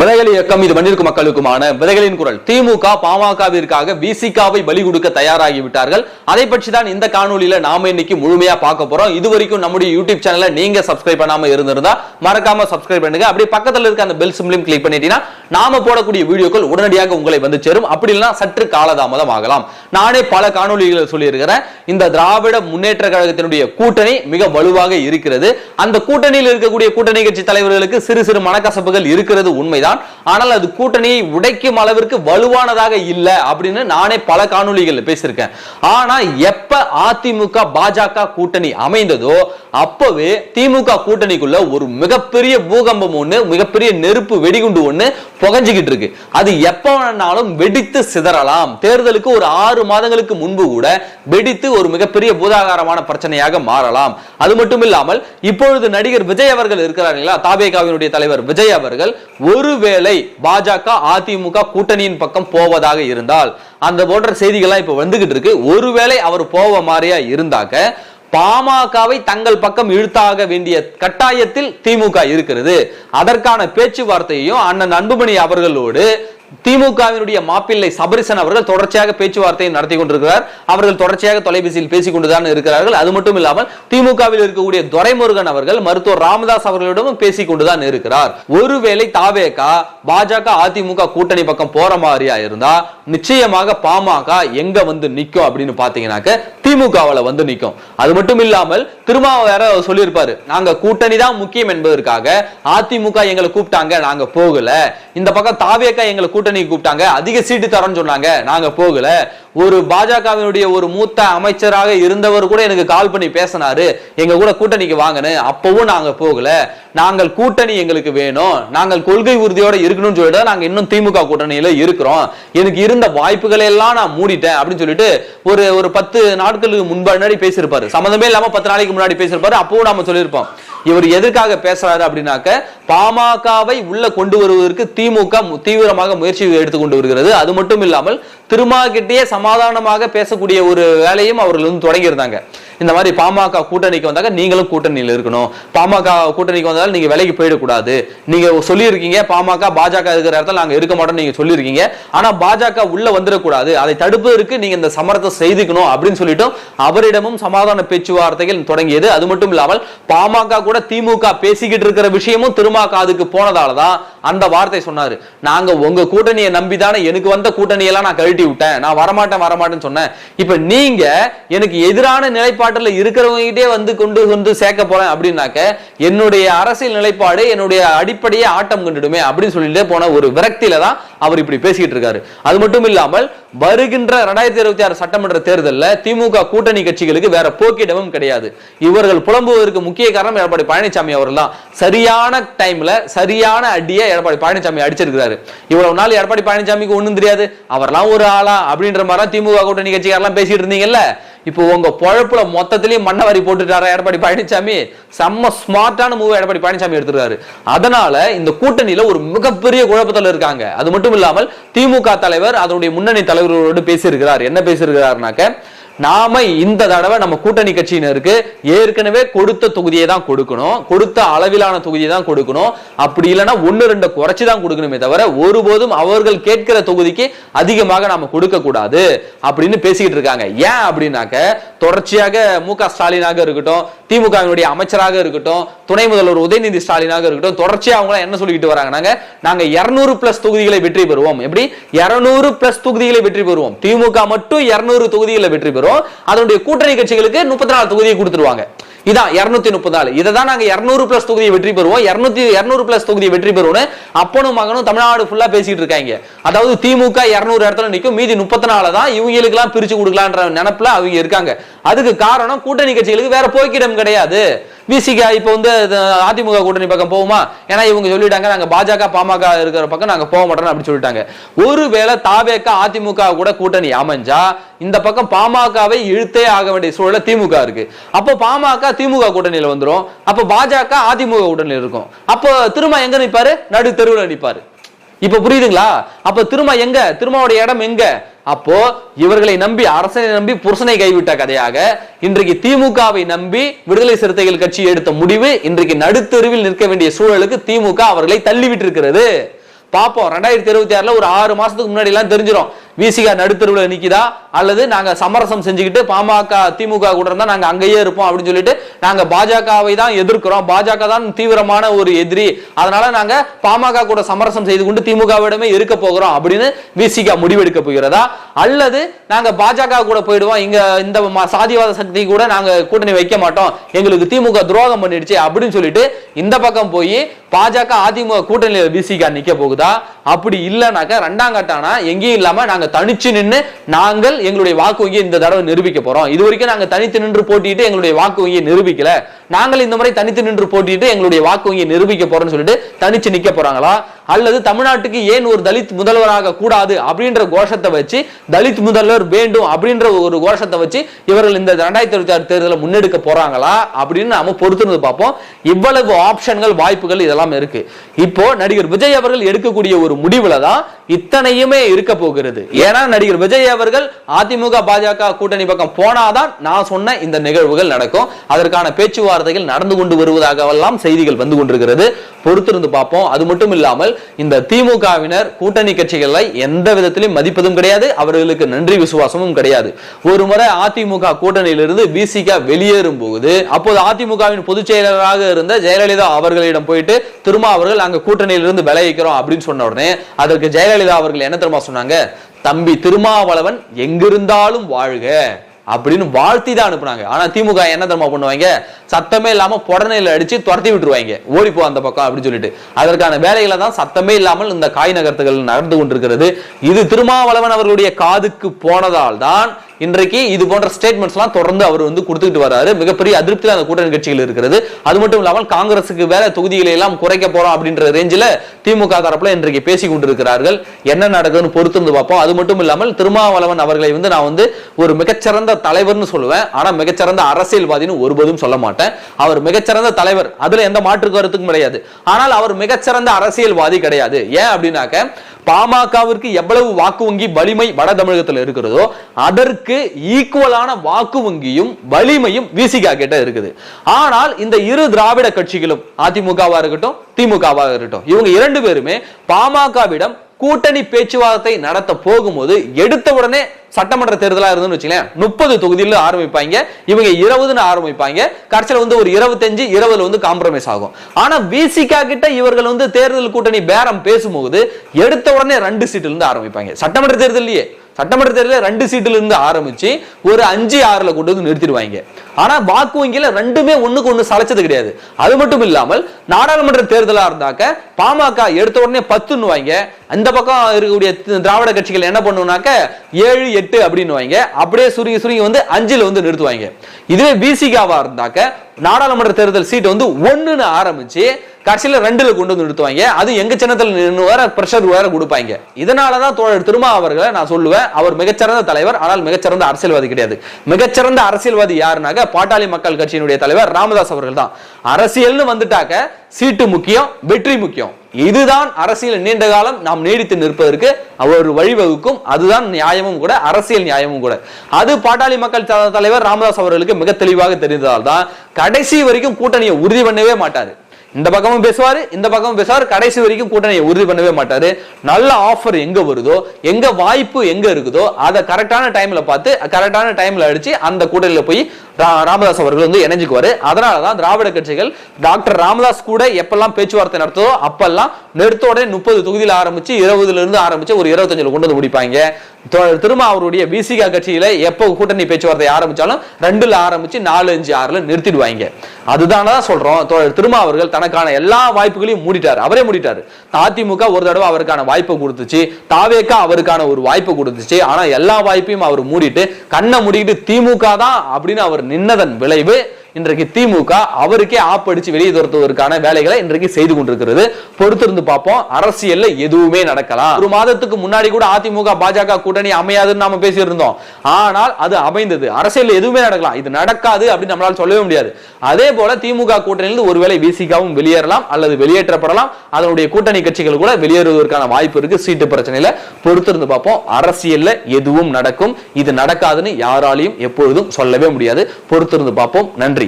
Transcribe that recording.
விதைகள் இயக்கம் இது மண்ணிற்கு மக்களுக்குமான விதைகளின் குரல். திமுக பாமகவிற்காக விசிகாவை பலி கொடுக்க தயாராகி விட்டார்கள். அதை பற்றி தான் இந்த காணொலியில நாம இன்னைக்கு முழுமையா பார்க்க போறோம். இது வரைக்கும் நம்முடைய யூடியூப் சேனலை நீங்க சப்ஸ்கிரைப் பண்ணாம இருந்திருந்தா மறக்காம சப்ஸ்கிரைப் பண்ணுங்க. அப்படியே பக்கத்துல இருக்க அந்த பெல் சிம்லையும் கிளிக் பண்ணிட்டீங்கன்னா நாம போடக்கூடிய வீடியோக்கள் உடனடியாக உங்களை வந்து சேரும். அப்படி சற்று காலதாமதம் ஆகலாம். நானே பல காணொலிகளை சொல்லியிருக்கிறேன். இந்த திராவிட முன்னேற்ற கழகத்தினுடைய கூட்டணி மிக வலுவாக இருக்கிறது. அந்த கூட்டணியில் இருக்கக்கூடிய கூட்டணி கட்சி தலைவர்களுக்கு சிறு சிறு மனக்கசப்புகள் இருக்கிறது உண்மைதான். ஆனால் அது கூட்டணியை உடைக்கும் அளவிற்கு வலுவானதாக இல்லை அப்படின்னு நானே பல காணொளிகள் பேசியிருக்கேன். ஆனா எப்ப அதிமுக பாஜக கூட்டணி அமைந்ததோ அப்பவே திமுக கூட்டணிக்குள்ள ஒரு மிகப்பெரிய பூகம்பம் ஒண்ணு மிகப்பெரிய நெருப்பு வெடிகுண்டு ஒண்ணு புகஞ்சிக்கிட்டு இருக்கு. அது எப்ப வேணாலும் வெடித்து சிதறலாம். தேர்தலுக்கு ஒரு ஆறு மாதங்களுக்கு முன்பு கூட வெடித்து ஒரு மிகப்பெரிய பூதாகாரமான பிரச்சனையாக மாறலாம். அது மட்டும் இல்லாமல் இப்பொழுது நடிகர் விஜய் அவர்கள் இருக்கிறார்களா தாபேகாவினுடைய தலைவர் விஜய் அவர்கள் ஒருவேளை பாஜக அதிமுக கூட்டணியின் பக்கம் போவதாக இருந்தால் அந்த போன்ற செய்திகள்லாம் இப்ப வந்துகிட்டு இருக்கு. ஒருவேளை அவர் போவ மாதிரியா இருந்தாக்க பாமகவை தங்கள் பக்கம் இழுத்தாக வேண்டிய கட்டாயத்தில் திமுக இருக்கிறது. அதற்கான பேச்சுவார்த்தையையும் அண்ணன் அன்புமணி அவர்களோடு திமுகவினுடைய மாப்பிள்ளை சபரிசன் அவர்கள் தொடர்ச்சியாக பேச்சுவார்த்தையை நடத்தி கொண்டிருக்கிறார். அவர்கள் தொடர்ச்சியாக தொலைபேசியில் பேசிக் கொண்டுதான் இருக்கிறார்கள். அது மட்டும் இல்லாமல் திமுகவில் இருக்கக்கூடிய துரைமுருகன் அவர்கள் மருத்துவர் ராமதாஸ் அவர்களிடமும் பேசிக் கொண்டுதான் இருக்கிறார். ஒருவேளை தாவேகா பாஜக அதிமுக கூட்டணி பக்கம் போற மாதிரியா இருந்தா நிச்சயமாக பாமக எங்க வந்து நிக்கும் அப்படின்னு பாத்தீங்கன்னாக்க திமுகவில் வந்து நிக்கும். அது மட்டும் இல்லாமல் திருமாவ வேற சொல்லியிருப்பாரு நாங்க கூட்டணி தான் முக்கியம் என்பதற்காக அதிமுக எங்களை கூப்பிட்டாங்க நாங்க போகல. இந்த பக்கம் தாவேக்கா எங்களை கூட்டணி கூப்பிட்டாங்க. அதிக சீட்டு தரோம்னு சொன்னாங்க. நாங்க போகல. ஒரு பாஜகவினுடைய ஒரு மூத்த அமைச்சராக இருந்தவர் கூட எனக்கு கால் பண்ணி பேசினாரு. எங்க கூட கூட்டணிக்கு வாங்கன்னு. அப்பவும் நாங்க போகல. நாங்கள் கூட்டணி எங்களுக்கு வேணும். நாங்கள் கொள்கை உறுதியோட இருக்கணும்னு சொல்லிட்டு நாங்க இன்னும் திமுக கூட்டணியில இருக்கிறோம். எனக்கு இருந்த வாய்ப்புகளை எல்லாம் நான் மூடிட்டேன் அப்படின்னு சொல்லிட்டு ஒரு ஒரு பத்து நாட்களுக்கு முன்னாடி பேசியிருப்பாரு. சம்மந்தமே இல்லாம பத்து நாளைக்கு முன்னாடி பேசியிருப்பாரு. அப்பவும் நாம சொல்லியிருப்போம். இவர் எதற்காக பேசுறாரு அப்படின்னாக்க பாமகவை உள்ள கொண்டு வருவதற்கு திமுக தீவிரமாக முயற்சி எடுத்துக்கொண்டு வருகிறது. அது மட்டும் இல்லாமல் திருமா கிட்டேயே சமாதானமாக பேசக்கூடிய ஒரு வேலையும் அவர்கள் வந்து தொடங்கி இருந்தாங்க இந்த மாதிரி பாமக கூட்டணிக்கு வந்தாக்க நீங்களும் கூட்டணியில் இருக்கணும். பாமக கூட்டணிக்கு வந்தாலும் நீங்க விலைக்கு போயிடக்கூடாது. நீங்க சொல்லியிருக்கீங்க பாமக பாஜக இருக்கிற இடத்துல நாங்க இருக்க மாட்டோம் நீங்க சொல்லியிருக்கீங்க. ஆனா பாஜக உள்ள வந்துடக்கூடாது. அதை தடுப்பதற்கு நீங்க இந்த சமரத்தை செய்துக்கணும் அப்படின்னு சொல்லிட்டு அவரிடமும் சமாதான பேச்சுவார்த்தைகள் தொடங்கியது. அது மட்டும் இல்லாமல் பாமக கூட திமுக பேசிக்கிட்டு இருக்கிற விஷயமும் திருமா காதுக்கு போனதாலதான் அந்த வார்த்தை சொன்னாரு. நாங்க உங்க கூட்டணியை நம்பிதானே எனக்கு வந்த கூட்டணியெல்லாம் நான் கழட்டி விட்டேன். நான் வரமாட்டேன் வரமாட்டேன்னு சொன்னேன். இப்ப நீங்க எனக்கு எதிரான நிலைப்பாட்டில் இருக்கிறவங்ககிட்டே வந்து கொண்டு வந்து சேர்க்க போறேன் அப்படின்னாக்க என்னுடைய அரசியல் நிலைப்பாடு என்னுடைய அடிப்படையே ஆட்டம் கண்டுடுமே அப்படின்னு சொல்லிட்டு போன ஒரு விரக்தியில தான் அவர் இப்படி பேசிக்கிட்டு இருக்காரு. அது மட்டும் இல்லாமல் வருகின்ற ரெண்டாயிரத்தி இருபத்தி ஆறு சட்டமன்ற தேர்தலில் திமுக கூட்டணி கட்சிகளுக்கு வேற போக்கிடமும் கிடையாது. இவர்கள் புலம்புவதற்கு முக்கிய காரணம் எடப்பாடி பழனிசாமி அவர்கள் தான். சரியான டைம்ல சரியான அடியை எடப்பாடி பழனிசாமி அடிச்சிருக்கிறாரு. இவ்வளவு நாள் எடப்பாடி பழனிசாமிக்கு ஒண்ணும் தெரியாது. அவர்லாம் ஒரு ஆளா அப்படின்ற மாதிரி திமுக கூட்டணி கட்சிக்காரெல்லாம் பேசிட்டு இருந்தீங்கல்ல? இப்போ உங்க பொழப்புல மொத்தத்திலேயே மண்ணவாரி போட்டுட்டாரா எடப்பாடி பழனிசாமி? செம்ம ஸ்மார்ட்டான மூவ் எடப்பாடி பழனிசாமி எடுத்துருக்காரு. அதனால இந்த கூட்டணியில ஒரு மிகப்பெரிய குழப்பத்தில் இருக்காங்க. அது மட்டும் இல்லாமல் திமுக தலைவர் அதனுடைய முன்னணி தலைவர்களோடு பேசியிருக்கிறார். என்ன பேசியிருக்கிறாருனாக்க நாம இந்த தடவை நம்ம கூட்டணி கட்சியினருக்கு ஏற்கனவே கொடுத்த தொகுதியை தான் கொடுக்கணும். கொடுத்த அளவிலான தொகுதியை தான் கொடுக்கணும். அப்படி இல்லைன்னா ஒன்று ரெண்டு குறைச்சி தான் கொடுக்கணுமே தவிர ஒருபோதும் அவர்கள் கேட்கிற தொகுதிக்கு அதிகமாக நாம கொடுக்க கூடாது அப்படின்னு பேசிக்கிட்டு இருக்காங்க. ஏன் அப்படின்னாக்க தொடர்ச்சியாக மு க ஸ்டாலினாக இருக்கட்டும் திமுகவினுடைய அமைச்சராக இருக்கட்டும் துணை முதல்வர் உதயநிதி ஸ்டாலினாக இருக்கட்டும் தொடர்ச்சியாக அவங்களாம் என்ன சொல்லிக்கிட்டு வராங்க? நாங்க 200 பிளஸ் தொகுதிகளை வெற்றி பெறுவோம். எப்படி? 200 பிளஸ் தொகுதிகளை வெற்றி பெறுவோம். திமுக மட்டும் 200 தொகுதிகளை வெற்றி பெறும். அதனுடைய கூட்டணி கட்சிகளுக்கு முப்பத்தி நாலு தொகுதியை கொடுத்துருவாங்க. இதான் 234 முப்பத்தி நாலு இதை தான் நாங்க 200 பிளஸ் தொகுதியை வெற்றி பெறுவோம். 200 200 பிளஸ் தொகுதியை வெற்றி பெறுவோம்னு அப்பனும் மகனும் தமிழ்நாடு ஃபுல்லா பேசிட்டு இருக்காங்க. அதாவது திமுக 200 இடத்துல நிற்கும் மீதி முப்பத்தி நாலு தான் இவங்களுக்கு எல்லாம் பிரிச்சு கொடுக்கலான்ற நினைப்புல அவங்க இருக்காங்க. அதுக்கு காரணம் கூட்டணி கட்சிகளுக்கு வேற போக்கிடம் கிடையாது. விசிக இப்போ வந்து அதிமுக கூட்டணி பக்கம் போகுமா? ஏன்னா இவங்க சொல்லிட்டாங்க நாங்கள் பாஜக பாமக இருக்கிற பக்கம் நாங்கள் போக மாட்டோம் அப்படின்னு சொல்லிட்டாங்க. ஒருவேளை தாவேக்க அதிமுக கூட கூட்டணி அமைஞ்சா இந்த பக்கம் பாமகவை இழுத்தே ஆக வேண்டிய சூழல திமுக இருக்கு. அப்போ பாமக திமுக கூட்டணியில் வந்துடும் அப்போ பாஜக அதிமுக கூட்டணியில் இருக்கும். அப்போ திரும்ப எங்க நிற்பாரு நடு தெருவில் நிற்பாரு இப்ப புரியுதுங்களா? அப்ப திரும்ப எங்க? திருமாவோட இடம் எங்க? அப்போ இவர்களை நம்பி அரசனை நம்பி புருஷனை கைவிட்ட கதையாக இன்றைக்கு திமுகவை நம்பி விடுதலை சிறுத்தைகள் கட்சி எடுத்த முடிவு இன்றைக்கு நடுத்தெருவில் நிற்க வேண்டிய சூழலுக்கு திமுக அவர்களை தள்ளிவிட்டிருக்கிறது. பாப்போம் ரெண்டாயிரத்தி இருபத்தி ஆறுல ஒரு ஆறு மாசத்துக்கு முன்னாடி எல்லாம் தெரிஞ்சிடும் விசிகா நடுத்தருவில் நிக்குதா? அல்லது நாங்கள் சமரசம் செஞ்சுக்கிட்டு பாமக திமுக கூட இருந்தால் நாங்கள் அங்கேயே இருப்போம் அப்படின்னு சொல்லிட்டு நாங்கள் பாஜகவை தான் எதிர்க்கிறோம். பாஜக தான் தீவிரமான ஒரு எதிரி. அதனால நாங்கள் பாமக கூட சமரசம் செய்து கொண்டு திமுகவிடமே இருக்க போகிறோம் அப்படின்னு விசிகா முடிவெடுக்க போகிறதா? அல்லது நாங்கள் பாஜக கூட போயிடுவோம். இங்கே இந்த சாதிவாத சக்தி கூட நாங்கள் கூட்டணி வைக்க மாட்டோம். எங்களுக்கு திமுக துரோகம் பண்ணிடுச்சு அப்படின்னு சொல்லிட்டு இந்த பக்கம் போய் பாஜக அதிமுக கூட்டணியில் விசிகா நிற்க போகுதா? அப்படி இல்லைனாக்கா ரெண்டாம் கட்டானா எங்கேயும் இல்லாம நாங்க தனிச்சு நின்னு நாங்கள் எங்களுடைய வாக்கு வங்கியை இந்த தடவை நிரூபிக்க போறோம். இது வரைக்கும் நாங்க தனித்து நின்று போட்டிட்டு எங்களுடைய வாக்கு வங்கியை நிரூபிக்கல. நாங்கள் இந்த முறை தனித்து நின்று போட்டிட்டு எங்களுடைய வாக்கு வங்கியை நிரூபிக்க போறோம்னு சொல்லிட்டு தனிச்சு நிக்க போறாங்களா? அல்லது தமிழ்நாட்டுக்கு ஏன் ஒரு தலித் முதல்வராக கூடாது அப்படின்ற கோஷத்தை வச்சு தலித் முதல்வர் வேண்டும் அப்படின்ற ஒரு கோஷத்தை வச்சு இவர்கள் இந்த ரெண்டாயிரத்தி இருபத்தி ஆறு தேர்தலை முன்னெடுக்க போறாங்களா அப்படின்னு நாம பொறுத்திருந்து பார்ப்போம். இவ்வளவு ஆப்ஷன்கள் வாய்ப்புகள் இதெல்லாம் இருக்கு. இப்போ நடிகர் விஜய் அவர்கள் எடுக்கக்கூடிய ஒரு முடிவுல தான் இத்தனையுமே இருக்க போகிறது. ஏன்னா நடிகர் விஜய் அவர்கள் அதிமுக பாஜக கூட்டணி பக்கம் போனாதான் நான் சொன்ன இந்த நிகழ்வுகள் நடக்கும். அதற்கான பேச்சுவார்த்தைகள் நடந்து கொண்டு வருவதாகவெல்லாம் செய்திகள் வந்து கொண்டிருக்கிறது. பொறுத்திருந்து பார்ப்போம். அது மட்டும் இல்லாமல் இந்த திமுகவினர் கூட்டணி கட்சிகளை எந்த விதத்திலும் மதிப்பதும் கிடையாது அவர்களுக்கு நன்றி விசுவாசமும் கிடையாது. ஒரு முறை அதிமுக கூட்டணியிலிருந்து பிசிக வெளியேறும் போது அப்போது அதிமுகவின் பொதுச் செயலராக இருந்த ஜெயலலிதா அவர்களிடம் போயிட்டு திரும்ப அவர்கள் அங்க கூட்டணியிலிருந்து விளைவிக்கிறோம் அப்படின்னு சொன்ன உடனே அதற்கு ஜெயலலிதா அவர்கள் என்ன தெரியுமா சொன்னாங்க? தம்பி திருமாவளவன் எங்கிருந்தாலும் வாழ்க. அப்படின்னு வாழ்த்தி தான் அனுப்புனாங்க. ஆனா திமுக என்ன தர்மா பண்ணுவாங்க? சத்தமே இல்லாம புடனையில அடிச்சு துரத்தி விட்டுருவாங்க. ஓடிப்போ அந்த பக்கம் அப்படின்னு சொல்லிட்டு. அதற்கான வேலைகளை தான் சத்தமே இல்லாமல் இந்த காய் நகர்த்துகள் நடந்து கொண்டிருக்கிறது. இது திருமாவளவன் அவர்களுடைய காதுக்கு போனதால் தான் இன்றைக்கு இது போன்ற ஸ்டேட்மெண்ட்ஸ்லாம் தொடர்ந்து அவர் வந்து கொடுத்துட்டு வராரு மிகப்பெரிய அதிருப்தியில் அந்த கூட்டணி கட்சிகள் இருக்கிறது. அது மட்டும் இல்லாமல் காங்கிரஸுக்கு வேற தொகுதிகளை எல்லாம் குறைக்க போறோம் அப்படின்ற ரேஞ்சில் திமுக தரப்புல இன்றைக்கு பேசி கொண்டிருக்கிறார்கள். என்ன நடக்குதுன்னு பொறுத்திருந்து பார்ப்போம். அது மட்டும் இல்லாமல் திருமாவளவன் அவர்களை வந்து நான் வந்து ஒரு மிகச்சிறந்த தலைவர்னு சொல்லுவேன். ஆனா மிகச்சிறந்த அரசியல்வாதின்னு ஒருபோதும் சொல்ல மாட்டேன். அவர் மிகச்சிறந்த தலைவர். அதுல எந்த மாற்று கருத்துக்கும் கிடையாது. ஆனால் அவர் மிகச்சிறந்த அரசியல்வாதி கிடையாது. ஏன் அப்படின்னாக்க பாமகவிற்கு எவ்வளவு வாக்கு வங்கி வலிமை வட தமிழகத்தில் இருக்கிறதோ அதற்கு ஈக்குவலான வாக்கு வங்கியும் வலிமையும் விசிகா கிட்ட இருக்குது. ஆனால் இந்த இரு திராவிட கட்சிகளும் அதிமுகவா இருக்கட்டும் திமுகவா இருக்கட்டும் இவங்க இரண்டு பேருமே பாமகவிடம் கூட்டணி பேச்சுவார்த்தை நடத்த போகும்போது எடுத்த உடனே சட்டமன்ற தேர்தலா இருந்துன்னு வச்சுங்களேன் முப்பது தொகுதியில் ஆரம்பிப்பாங்க இவங்க இருபதுன்னு ஆரம்பிப்பாங்க கடைசியில் வந்து ஒரு இருபத்தஞ்சு இருபதுல வந்து காம்ப்ரமைஸ் ஆகும். ஆனா பிசிகா கிட்ட இவர்கள் வந்து தேர்தல் கூட்டணி பேரம் பேசும்போது எடுத்த உடனே ரெண்டு சீட்டுல இருந்து ஆரம்பிப்பாங்க. சட்டமன்ற தேர்தலையே சட்டமன்ற தேர்தலில் ரெண்டு சீட்டுல இருந்து ஆரம்பிச்சு ஒரு அஞ்சு ஆறுல கொண்டு வந்து நிறுத்திடுவாங்க. ஆனா வாக்கு வங்கியில ரெண்டுமே ஒண்ணுக்கு ஒண்ணு சளைச்சது கிடையாது. அது மட்டும் இல்லாமல் நாடாளுமன்ற தேர்தலா இருந்தாக்க பாமக எடுத்த உடனே பத்துன்னு வாங்க அந்த பக்கம் இருக்கக்கூடிய திராவிட கட்சிகள் என்ன பண்ணுவாங்க ஏழு எட்டு அப்படின்னு வாங்க அப்படியே சுருங்கி சுருங்கி வந்து அஞ்சுல வந்து நிறுத்துவாங்க. இதுவே பிசிகாவா இருந்தாக்க நாடாளுமன்ற தேர்தல் சீட் வந்து ஒண்ணுன்னு ஆரம்பிச்சு கடைசியில் ரெண்டுல கொண்டு வந்து நிறுத்துவாங்க. அது எங்க சின்னத்தில் நின்று வேற ப்ரெஷர் வேற கொடுப்பாங்க. இதனாலதான் தோழர் திருமா அவர்களை நான் சொல்லுவேன். அவர் மிகச்சிறந்த தலைவர் ஆனால் மிகச்சிறந்த அரசியல்வாதி கிடையாது. மிகச்சிறந்த அரசியல்வாதி யாருனாக்க பாட்டாளி மக்கள் கட்சியினுடைய தலைவர் ராமதாஸ் அவர்கள் தான் அரசியல்னு வந்துட்டாக்க சீட்டு முக்கியம் வெற்றி முக்கியம். இதுதான் அரசியல் நீண்ட காலம் நாம் நீடித்து நிற்பதற்கு அவர் வழிவகுக்கும். அதுதான் நியாயமும் கூட அரசியல் நியாயமும் கூட. அது பாட்டாளி மக்கள் த- தலைவர் ராமதாஸ் அவர்களுக்கு மிக தெளிவாக தெரிந்ததால் தான் கடைசி வரைக்கும் கூட்டணியை உறுதி பண்ணவே மாட்டார். இந்த பக்கமும் பேசுவார் இந்த பக்கமும் பேசுவார். கடைசி வரைக்கும் கூட்டணியை உறுதி பண்ணவே மாட்டார். நல்ல ஆஃபர் எங்கே வருதோ எங்கே வாய்ப்பு எங்கே இருக்குதோ அதை கரெக்டான டைமில் பார்த்து கரெக்டான டைமில் அடித்து அந்த கூட்டணியில் போய் ரா- ராமதாஸ் அவர்கள் வந்து இணைஞ்சுக்குவார். அதனால தான் திராவிட கட்சிகள் டாக்டர் ராமதாஸ் கூட எப்பெல்லாம் பேச்சுவார்த்தை நடத்துதோ அப்பெல்லாம் நிறுத்த முப்பது தொகுதியில் ஆரம்பித்து இருபதுலேருந்து ஆரம்பித்து ஒரு இருபத்தஞ்சில் கொண்டு வந்து முடிப்பாங்க. திரும்ப அவருடைய பிசிகா கட்சியில் எப்போ கூட்டணி பேச்சுவார்த்தை ஆரம்பித்தாலும் ரெண்டில் ஆரம்பித்து நாலு அஞ்சு ஆறுல நிறுத்திடுவாங்க. அதுதான் தான் சொல்றோம். திருமா அவர்கள் தனக்கான எல்லா வாய்ப்புகளையும் மூடிட்டார். அவரே மூடிட்டாரு. அதிமுக ஒரு தடவை அவருக்கான வாய்ப்பை கொடுத்துச்சு. தாவேக்கா அவருக்கான ஒரு வாய்ப்பு கொடுத்துச்சு. ஆனா எல்லா வாய்ப்பையும் அவர் மூடிட்டு கண்ணை மூடிட்டு திமுக தான் அப்படின்னு அவர் நின்னதன் விளைவு. இன்றைக்கு திமுக அவருக்கே ஆப்படிச்சு வெளியே துரத்துவதற்கான வேலைகளை இன்றைக்கு செய்து கொண்டிருக்கிறது. பொறுத்திருந்து பார்ப்போம். அரசியல்ல எதுவுமே நடக்கலாம். ஒரு மாதத்துக்கு முன்னாடி கூட அதிமுக பாஜக கூட்டணி அமையாதுன்னு நாம பேசியிருந்தோம். ஆனால் அது அமைந்தது. அரசியல் எதுவுமே நடக்கலாம். இது நடக்காது அப்படின்னு நம்மளால சொல்லவே முடியாது. அதே போல திமுக கூட்டணியிலிருந்து ஒருவேளை விசிகாவும் வெளியேறலாம் அல்லது வெளியேற்றப்படலாம். அதனுடைய கூட்டணி கட்சிகள் கூட வெளியேறுவதற்கான வாய்ப்பு இருக்கு. சீட்டு பிரச்சனையில பொறுத்திருந்து பார்ப்போம். அரசியல்ல எதுவும் நடக்கும். இது நடக்காதுன்னு யாராலையும் எப்பொழுதும் சொல்லவே முடியாது. பொறுத்திருந்து பார்ப்போம். நன்றி.